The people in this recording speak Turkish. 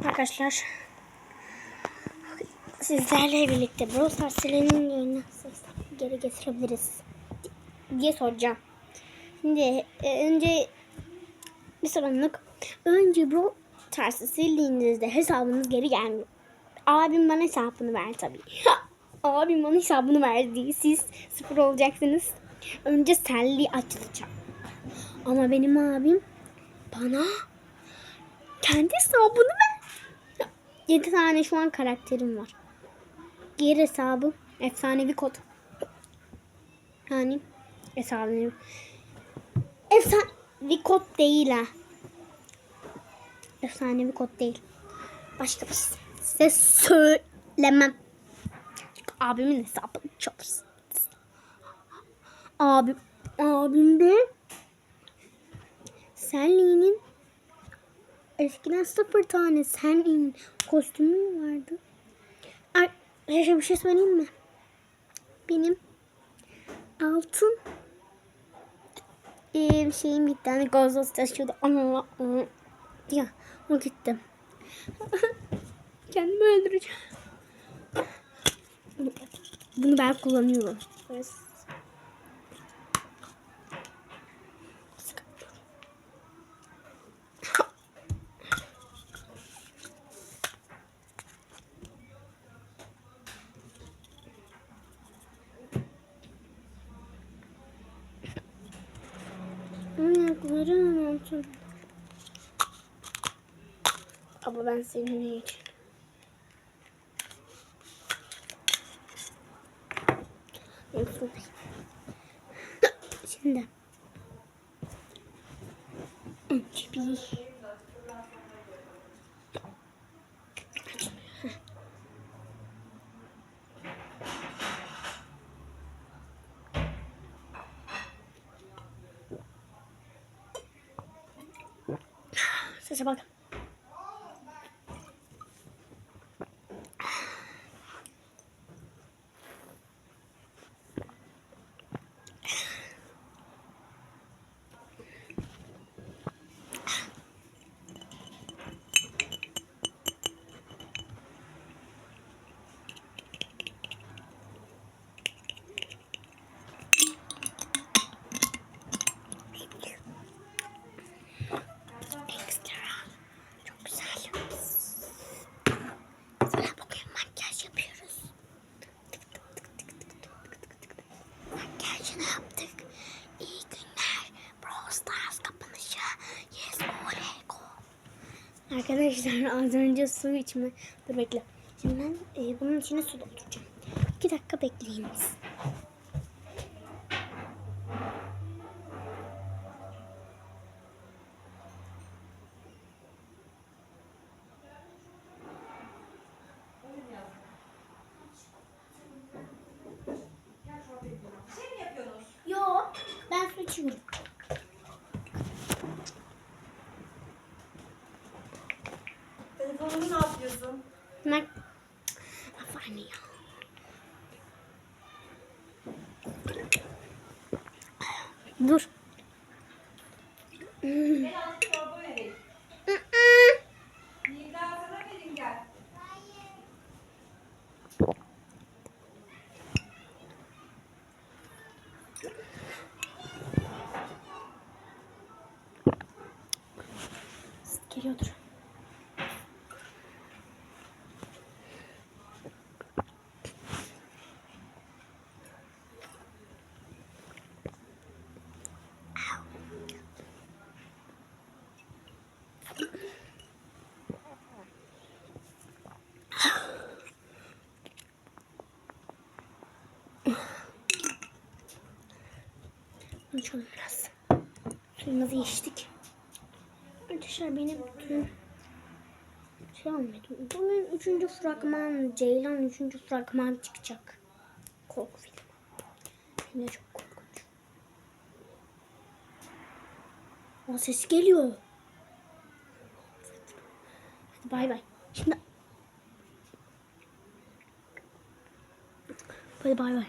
Arkadaşlar sizlerle birlikte Brawl Stars serinin yayını geri getirebiliriz diye soracağım. Şimdi e, önce bir sorumluluk. Önce Brawl Stars'ı sildiğinizde hesabınız geri gelmiyor. Abim bana hesabını ver tabii. Abim bana hesabını verdi. Siz sıfır olacaksınız. Önce Sally'i açacağım. Ama benim abim bana kendi hesabını ver. 7 tane şu an karakterim var. Diğer hesabım efsanevi kod. Yani efsanevi. Efsanevi kod değil ha. Efsanevi kod değil. Başka bir şey. Size söylemem. Abimin hesabını çalırsınız. Abim, abim de Sally'nin Eskiden sıfır tane senin kostümün vardı. Arkadaşlar bir şey söyleyeyim mi? Benim altın ee, şeyim gitti. Hani gazoz taşıyordu. Ama ya o gitti. Kendimi öldüreceğim. Bunu, ben kullanıyorum. Böyle Ayaklarım altın. Ama ben seninle geçerim. Olsun. Şimdi. Önce bir... 四十八。İyi günler. Brawl Stars kapanışı. Yes oley go. Arkadaşlar az önce su içme. Dur bekle. Şimdi ben e, bunun içine su dolduracağım. İki dakika bekleyiniz. açıyorum. Telefonunu ne yapıyorsun? Ne? Anne ya. Dur. Hmm. Nida sana verin gel. Hayır. Geliyordur. Konuşalım biraz. Suyumuzu içtik. Arkadaşlar benim dün şey almadım. Bugün üçüncü fragman, Ceylan üçüncü fragman çıkacak. Korku filmi. De çok korkunç. O ses geliyor. Hadi bay bay. Şimdi Hadi bay bay.